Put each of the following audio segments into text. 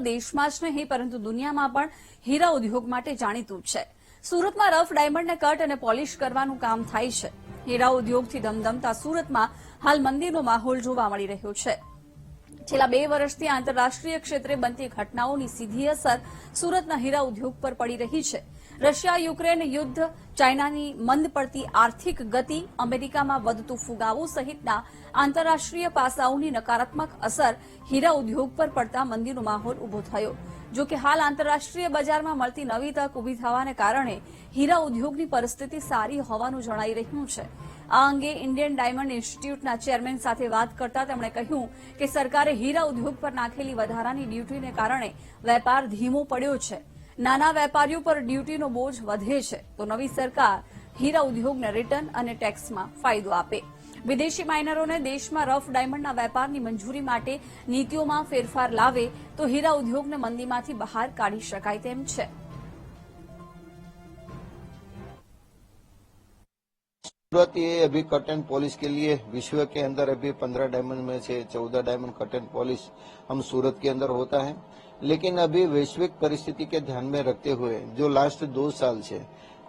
દેશમાં જ નહીં, પરંતુ દુનિયામાં પણ હીરા ઉદ્યોગ માટે જાણીતું છે. સુરતમાં રફ ડાયમંડને કટ અને પોલિશ કરવાનું કામ થાય છે. હીરા ઉદ્યોગથી ધમધમતા સુરતમાં હાલ મંદિરનો માહોલ જોવા મળી રહ્યો છે. છેલ્લા બે વર્ષથી આંતરરાષ્ટ્રીય ક્ષેત્રે બનતી ઘટનાઓની સીધી અસર સુરતના હીરા ઉદ્યોગ પર પડી રહી છે. રશિયા યુક્રેન યુદ્ધ ચાઇનાની મંદ પડતી આર્થિક ગતિ અમેરિકામાં વધતું ફુગાવો સહિતના આંતરરાષ્ટ્રીય પાસાઓની નકારાત્મક અસર હીરા ઉદ્યોગ પર પડતા મંદીનો માહોલ ઊભો થયો. જો કે હાલ આંતરરાષ્ટ્રીય બજારમાં મળતી નવી તક ઊભી થવાને કારણે હીરા ઉદ્યોગની પરિસ્થિતિ સારી હોવાનું જણાઈ રહ્યું છે. આ અંગે ઇન્ડિયન ડાયમંડ ઇન્સ્ટિટ્યૂટના ચેરમેન સાથે વાત કરતા તેમણે કહ્યું કે સરકારે હીરા ઉદ્યોગ પર નાખેલી વધારાની ડ્યુટીને કારણે વેપાર ધીમો પડ્યો છે. નાના વેપારીઓ પર ડ્યુટીનો બોજ વધે છે, તો નવી સરકાર હીરા ઉદ્યોગને રિટર્ન અને ટેક્સમાં ફાયદો આપે. વિદેશી માઇનરોને દેશમાં રફ ડાયમંડના વેપારની મંજૂરી માટે નીતિઓમાં ફેરફાર લાવે, તો હીરા ઉદ્યોગને મંદીમાંથી બહાર કાઢી શકાય તેમ છે. सूरत ये अभी कट एंड पॉलिश के लिए। विश्व के अंदर अभी पंद्रह डायमंड में से चौदह डायमंड कट एंड पॉलिश हम सूरत के अंदर होता है। लेकिन अभी वैश्विक परिस्थिति के ध्यान में रखते हुए, जो लास्ट दो साल से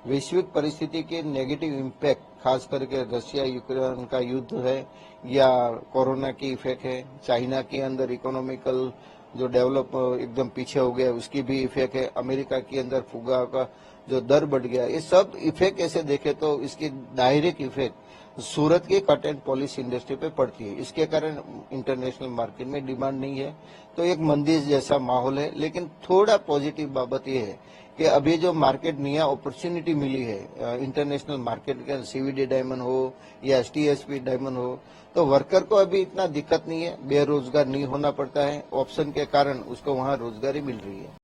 वैश्विक परिस्थिति के नेगेटिव इम्पैक्ट खास करके रशिया, यूक्रेन का युद्ध है या कोरोना की इफ़ेक्ट है, चाइना के अंदर इकोनॉमिकल जो डेवलप एकदम पीछे हो गया उसकी भी इफेक्ट है अमेरिका के अंदर फुगा का जो दर बढ़ गया ये सब इफेक्ट ऐसे देखे तो इसकी डायरेक्ट इफेक्ट सूरत के कट एंड पॉलिश इंडस्ट्री पे पड़ती है। इसके कारण इंटरनेशनल मार्केट में डिमांड नहीं है। तो एक मंदी जैसा माहौल है, लेकिन थोड़ा पॉजिटिव बाबत यह है कि अभी जो मार्केट नया अपॉर्चुनिटी मिली है इंटरनेशनल मार्केट के सीवीडी डायमंड हो या एस डायमंड हो तो वर्कर को अभी इतना दिक्कत नहीं है। बेरोजगार नहीं होना पड़ता है। ऑप्शन के कारण उसको वहाँ रोजगारी मिल रही है।